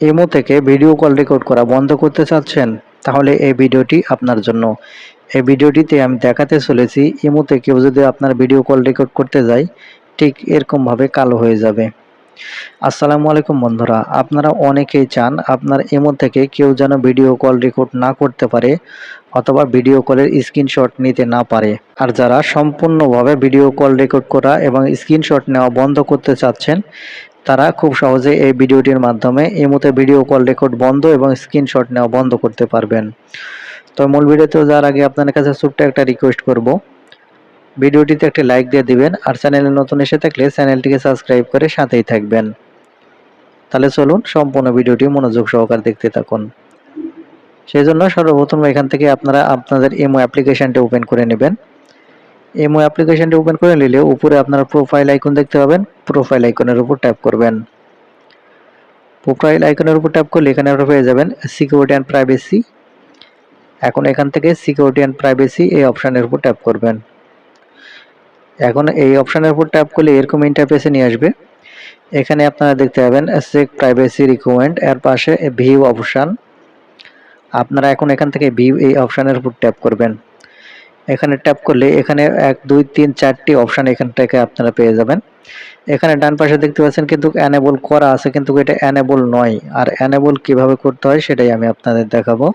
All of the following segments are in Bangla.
ইমো থেকে ভিডিও কল রেকর্ড করা বন্ধ করতে চাচ্ছেন, তাহলে এই ভিডিওটি আপনার জন্য। এই ভিডিওটিতে আমি দেখাতে চলেছি, ইমোতে কেউ যদি আপনার ভিডিও কল রেকর্ড করতে যায়, ঠিক এরকমভাবে কালো হয়ে যাবে। আসসালামু আলাইকুম বন্ধুরা, আপনারা অনেকেই চান আপনার ইমো থেকে কেউ যেন ভিডিও কল রেকর্ড না করতে পারে অথবা ভিডিও কলের স্ক্রিনশট নিতে না পারে। আর যারা সম্পূর্ণভাবে ভিডিও কল রেকর্ড করা এবং স্ক্রিনশট নেওয়া বন্ধ করতে চাচ্ছেন, তারা খুব সহজে এই ভিডিওটির মাধ্যমে ইমোতে ভিডিও কল রেকর্ড বন্ধ এবং স্ক্রিনশট নেওয়া বন্ধ করতে পারবেন। তো মূল ভিডিওতেও যাওয়ার আগে আপনাদের কাছে ছোট্ট একটা রিকোয়েস্ট করব। ভিডিওটিতে একটি লাইক দিয়ে দিবেন আর চ্যানেলে নতুন এসে থাকলে চ্যানেলটিকে সাবস্ক্রাইব করে সাথেই থাকবেন। তাহলে চলুন সম্পূর্ণ ভিডিওটি মনোযোগ সহকারে দেখতে থাকুন। সেই জন্য সর্বপ্রথম এখান থেকে আপনারা আপনাদের এমও অ্যাপ্লিকেশনটি ওপেন করে নেবেন। এমও অ্যাপ্লিকেশনটি ওপেন করে নিলে উপরে আপনারা প্রোফাইল আইকন দেখতে পাবেন। প্রোফাইল আইকনের উপর ট্যাপ করবেন। প্রোফাইল আইকনের উপর ট্যাপ করলে এখানে আপনারা পেয়ে যাবেন সিকিউরিটি অ্যান্ড প্রাইভেসি এখন এখান থেকে সিকিউরিটি অ্যান্ড প্রাইভেসি এই অপশানের উপর ট্যাপ করবেন। এখন এই অপশানের উপর ট্যাপ করলে এরকম ইন্টারফেসে নিয়ে আসবে। এখানে আপনারা দেখতে পাবেন চেক প্রাইভেসি রিকোয়ারমেন্ট এর পাশে ভিউ অপশান আপনারা এখন এখান থেকে ভিউ এই অপশানের উপর ট্যাপ করবেন। এখানে ট্যাপ করলে এখানে এক, দুই, তিন, চারটি অপশান এখান থেকে আপনারা পেয়ে যাবেন। এখানে ডান পাশে দেখতে পাচ্ছেন কিন্তু অ্যানেবল করা আছে, কিন্তু এটা অ্যানেবল নয়। আর অ্যানেবল কীভাবে করতে হয় সেটাই আমি আপনাদের দেখাবো।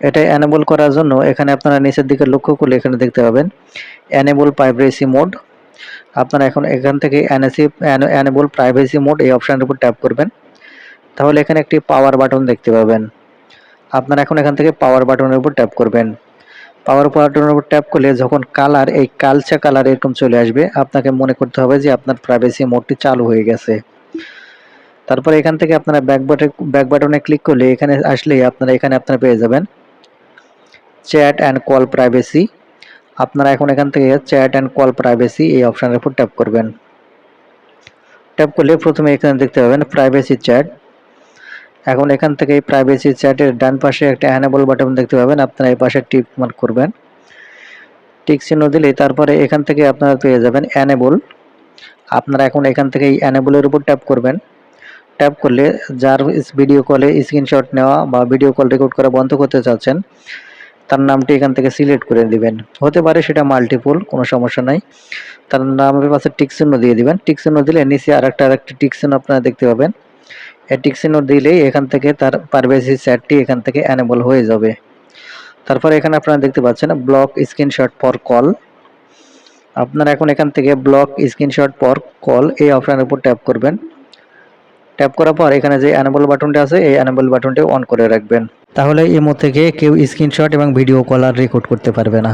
এটা অ্যানেবল করার জন্য এখানে আপনারা নিচের দিকে লক্ষ্য করলে এখানে দেখতে পাবেন অ্যানেবল প্রাইভেসি মোড আপনারা এখন এখান থেকে এনএসি অ্যানেবল প্রাইভেসি মোড এই অপশানের উপর ট্যাপ করবেন। তাহলে এখানে একটি পাওয়ার বাটন দেখতে পাবেন। আপনারা এখন এখান থেকে পাওয়ার বাটনের উপর ট্যাপ করবেন। পাওয়ার বাটনের উপর ট্যাপ করলে যখন কালার এই কালচা কালার এরকম চলে আসবে, আপনাকে মনে করতে হবে যে আপনার প্রাইভেসি মোডটি চালু হয়ে গেছে। তারপরে এখান থেকে আপনারা ব্যাক বাটনে ব্যাক বাটনে ক্লিক করলে এখানে আসলেই আপনারা, এখানে আপনারা পেয়ে যাবেন। চ্যাট অ্যান্ড কল প্রাইভেসি আপনারা এখন এখান থেকে চ্যাট অ্যান্ড কল প্রাইভেসি এই অপশানের উপর ট্যাপ করবেন। ট্যাপ করলে প্রথমে এখানে দেখতে পাবেন প্রাইভেসি চ্যাট এখন এখান থেকে এই প্রাইভেসি চ্যাটের ডান পাশে একটা অ্যানেবল বাটন দেখতে পাবেন, আপনারা এই পাশে টিক মার্ক করবেন। টিক চিহ্ন দিলে তারপরে এখান থেকে আপনারা পেয়ে যাবেন অ্যানেবল আপনারা এখন এখান থেকে এই অ্যানেবলের উপর ট্যাপ করবেন। ট্যাপ করলে যার ভিডিও কলে স্ক্রিনশট নেওয়া বা ভিডিও কল রেকর্ড করা বন্ধ করতে চাচ্ছেন তার নামটি এখান থেকে সিলেক্ট করে দিবেন। হতে পারে সেটা মাল্টিপুল কোনো সমস্যা নাই। তার নামের পাশে টিক চিহ্ন দিয়ে দিবেন। টিক চিহ্ন দিলে নিচে আর একটা আরেকটি টিক চিহ্ন আপনারা দেখতে পাবেন। এই টিক চিহ্ন দিলেই এখান থেকে তার পারভেসি চ্যাটটি এখান থেকে অ্যানেবল হয়ে যাবে। তারপর এখানে আপনারা দেখতে পাচ্ছেন ব্লক স্ক্রিনশট ফর কল আপনারা এখন এখান থেকে ব্লক স্ক্রিনশট ফর কল এই অপশানের উপর ট্যাপ করবেন। ট্যাপ করার পর এখানে যে অ্যানেবল বাটনটি আছে, এই অ্যানেবল বাটনটি অন করে রাখবেন। তাহলে এর মধ্যে থেকে কেউ স্ক্রিনশট এবং ভিডিও কলার রেকর্ড করতে পারবে না।